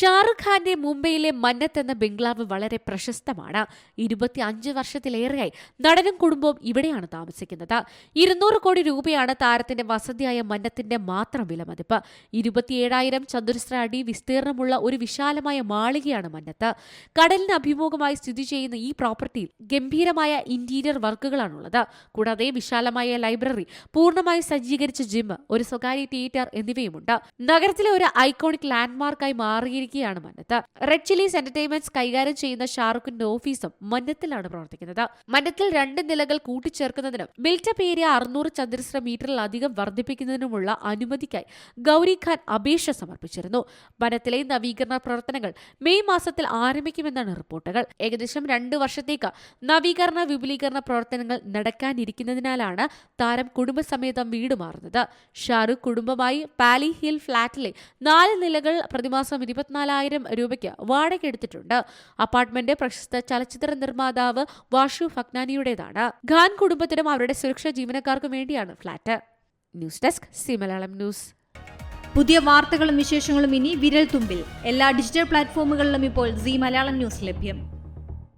ഷാറുഖ് ഖാന്റെ മുംബൈയിലെ മന്നത്ത് എന്ന ബംഗ്ലാവ് വളരെ പ്രശസ്തമാണ്. ഇരുപത്തി അഞ്ച് വർഷത്തിലേറെയായി നടനും കുടുംബവും ഇവിടെയാണ് താമസിക്കുന്നത്. ഇരുന്നൂറ് കോടി രൂപയാണ് താരത്തിന്റെ വസതിയായ മന്നത്തിന്റെ മാത്രം വിലമതിപ്പ്. ഇരുപത്തിയേഴായിരം ചതുരശ്ര അടി വിസ്തീർണമുള്ള ഒരു വിശാലമായ മാളികയാണ് മന്നത്ത്. കടലിന് അഭിമുഖമായി സ്ഥിതി ചെയ്യുന്ന ഈ പ്രോപ്പർട്ടിയിൽ ഗംഭീരമായ ഇന്റീരിയർ വർക്കുകളാണുള്ളത്. കൂടാതെ വിശാലമായ ലൈബ്രറി പൂർണമായി സജ്ജീകരിച്ച ജിം ഒരു സ്വകാര്യ തിയേറ്റർ എന്നിവയുമുണ്ട്. നഗരത്തിലെ ഒരു ഐക്കോണിക് ലാൻഡ്മാർക്കായി മാറിയിരിക്കുകയാണ് മന്നത്ത്. റെഡ് ചില്ലീസ് എന്റർടൈൻമെന്റ്സ് കൈകാര്യം ചെയ്യുന്ന ഷാറുഖിന്റെ ഓഫീസും മന്നത്തിലാണ് പ്രവർത്തിക്കുന്നത്. മന്നത്തിൽ രണ്ട് നിലകൾ കൂട്ടിച്ചേർക്കുന്നതിനും ബിൽറ്റപ്പ് ഏരിയ അറുന്നൂറ് ചതുരശ്ര മീറ്ററിലധികം വർദ്ധിപ്പിക്കുന്നതിനുമുള്ള അനുമതിക്കായി ഗൗരി ഖാൻ അപേക്ഷ സമർപ്പിച്ചിരുന്നു. വനത്തിലെ നവീകരണ പ്രവർത്തനങ്ങൾ മെയ് മാസത്തിൽ ആരംഭിക്കുമെന്നാണ് റിപ്പോർട്ടുകൾ. ഏകദേശം രണ്ട് വർഷത്തേക്ക് നവീകരണ വിപുലീകരണ പ്രവർത്തനങ്ങൾ നടക്കാനിരിക്കുന്നതിനാലാണ് താരം കുടുംബസമേതം വീട് മാറുന്നത്. ഷാറുഖ് കുടുംബമായി പാലി ഹിൽ ഫ്ളാറ്റിലെ നാല് നിലകൾ പ്രതിമാസം ഇരുപത്തിനാലായിരം രൂപയ്ക്ക് വാടക എടുത്തിട്ടുണ്ട്. അപ്പാർട്ട്മെന്റ് പ്രശസ്ത ചലച്ചിത്ര നിർമ്മാതാവ് വാഷു ഫഗ്നാനിയുടേതാണ് ഖാൻ കുടുംബത്തിനും അവരുടെ സുരക്ഷാ ജീവനക്കാർക്കും വേണ്ടിയാണ് flat. News desk C Malayalam news. പുതിയ വാർത്തകളും വിശേഷങ്ങളും ഇനി വിരൽ തുമ്പിൽ എല്ലാ ഡിജിറ്റൽ പ്ലാറ്റ്ഫോമുകളിലും ഇപ്പോൾ സി മലയാളം ന്യൂസ് ലഭ്യം.